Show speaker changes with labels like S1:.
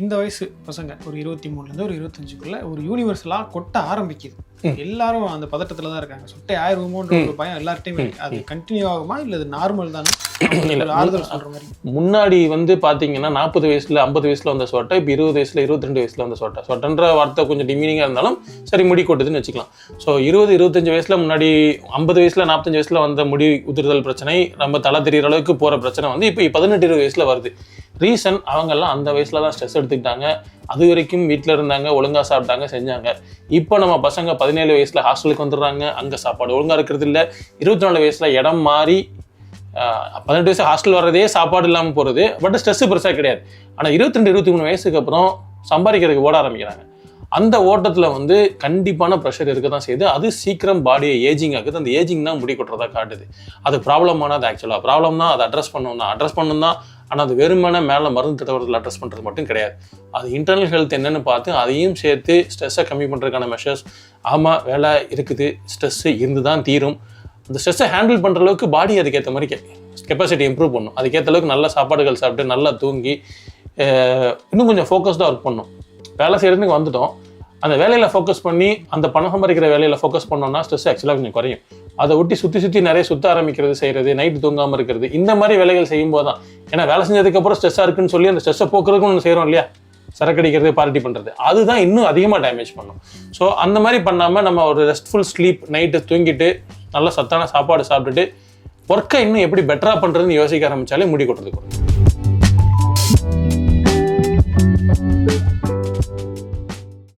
S1: இந்த வயசு பசங்க ஒரு இருபத்தி மூணுலேருந்து ஒரு இருபத்தஞ்சுக்குள்ள ஒரு யூனிவர்சலாக கொட்ட ஆரம்பிக்குது. எல்லாரும் அந்த பதட்டத்தில் தான் இருக்காங்க. சொட்டை ஆயிருமோன்ற ஒரு பயம் எல்லார்ட்டையுமே. அது கண்டினியூ ஆகுமா இல்லை அது நார்மல் தானே? ஆறுதல் மாதிரி.
S2: முன்னாடி வந்து பாத்தீங்கன்னா நாற்பது வயசுல ஐம்பது வயசுல வந்த சொட்டை இப்போ இருபது வயசுல இருபத்தி ரெண்டு வயசுல வந்த சொட்டை. சொட்டன்ற வார்த்தை கொஞ்சம் டிமீனிங்காக இருந்தாலும் சரி முடி கொட்டுதுன்னு வச்சுக்கலாம். ஸோ இருபது இருபத்தஞ்சு வயசுல முன்னாடி ஐம்பது வயசுல நாற்பத்தஞ்சு வயசுல வந்த முடி உதிர்தல் பிரச்சனை நம்ம தலை தெரியிற அளவுக்கு போற பிரச்சனை வந்து இப்போ பதினெட்டு இருபது வயசுல வருது. ரீசன் அவங்கெல்லாம் அந்த வயசில் தான் ஸ்ட்ரெஸ் எடுத்துக்கிட்டாங்க. அது வரைக்கும் வீட்டில் இருந்தாங்க ஒழுங்காக சாப்பிட்டாங்க செஞ்சாங்க. இப்போ நம்ம பசங்க பதினேழு வயசில் ஹாஸ்டலுக்கு வந்துடுறாங்க. அங்கே சாப்பாடு ஒழுங்காக இருக்கிறது இல்லை. இருபத்தி நாலு வயசில் இடம் மாறி பதினெட்டு வயசு ஹாஸ்டல் வர்றதே சாப்பாடு இல்லாமல் போகிறது பட் ஸ்ட்ரெஸ்ஸு பெருசாக கிடையாது. ஆனால் இருபத்தி ரெண்டு இருபத்தி மூணு வயசுக்கு அப்புறம் சம்பாதிக்கிறதுக்கு ஓட ஆரம்பிக்கிறாங்க. அந்த ஓட்டத்தில் வந்து கண்டிப்பான ப்ரெஷர் இருக்க தான் செய்யுது. அது சீக்கிரம் பாடியை ஏஜிங் ஆகுது அந்த ஏஜிங் தான் முடி கொட்டுறதா காட்டுது. அது ப்ராப்ளமான அது ஆக்சுவலாக ப்ராப்ளம் தான் அதை அட்ரஸ் பண்ணணும் தான் அட்ரஸ் பண்ணணும் தான் ஆனால் அது வெறுமனே மேலே மருந்து திட்டவரத்தில் அட்ரஸ் பண்ணுறது மட்டும் கிடையாது. அது இன்டர்னல் ஹெல்த் என்னென்னு பார்த்து அதையும் சேர்த்து ஸ்ட்ரெஸ்ஸை கம்மி பண்ணுறதுக்கான மெஷர்ஸ் ஆமாம் வேலை இருக்குது ஸ்ட்ரெஸ்ஸு இருந்து தான் தீரும். அந்த ஸ்ட்ரெஸ்ஸை ஹேண்டில் பண்ணுற அளவுக்கு பாடி அதுக்கேற்ற மாதிரி கெப்பாசிட்டி இம்ப்ரூவ் பண்ணும். அதுக்கேற்ற அளவுக்கு நல்ல சாப்பாடுகள் சாப்பிட்டு நல்லா தூங்கி இன்னும் கொஞ்சம் ஃபோக்கஸ்டாக ஒர்க் பண்ணும். வேலை செய்கிறதுக்கு வந்துட்டோம். அந்த வேலையில் ஃபோக்கஸ் பண்ணி அந்த பணம் சம்பாதிக்கிற வேலையில் ஃபோக்கஸ் பண்ணோம்னா ஸ்ட்ரெஸ் ஆக்சுவலாக கொஞ்சம் குறையும். அதை ஒட்டி சுற்றி சுற்றி நிறைய சுத்த ஆரம்பிக்கிறது செய்கிறது நைட்டு தூங்காமல் இருக்கிறது இந்த மாதிரி வேலைகள் செய்யும்போது தான். ஏன்னா வேலை செஞ்சதுக்கப்புறம் ஸ்ட்ரெஸ்ஸாக இருக்குன்னு சொல்லி அந்த ஸ்ட்ரெஸ்ஸை போக்குறதுக்கு ஒன்று செய்கிறோம் இல்லையா? சரக்கடிக்கிறது பார்ட்டி பண்ணுறது அதுதான் இன்னும் அதிகமாக டேமேஜ் பண்ணும். ஸோ அந்த மாதிரி பண்ணாமல் நம்ம ஒரு ரெஸ்ட்ஃபுல் ஸ்லீப் நைட்டு தூங்கிட்டு நல்ல சத்தான சாப்பாடு சாப்பிட்டுட்டு ஒர்க்கை இன்னும் எப்படி பெட்டராக பண்ணுறதுன்னு யோசிக்க ஆரம்பித்தாலே முடி கொட்டுறதுக்கு வரும்.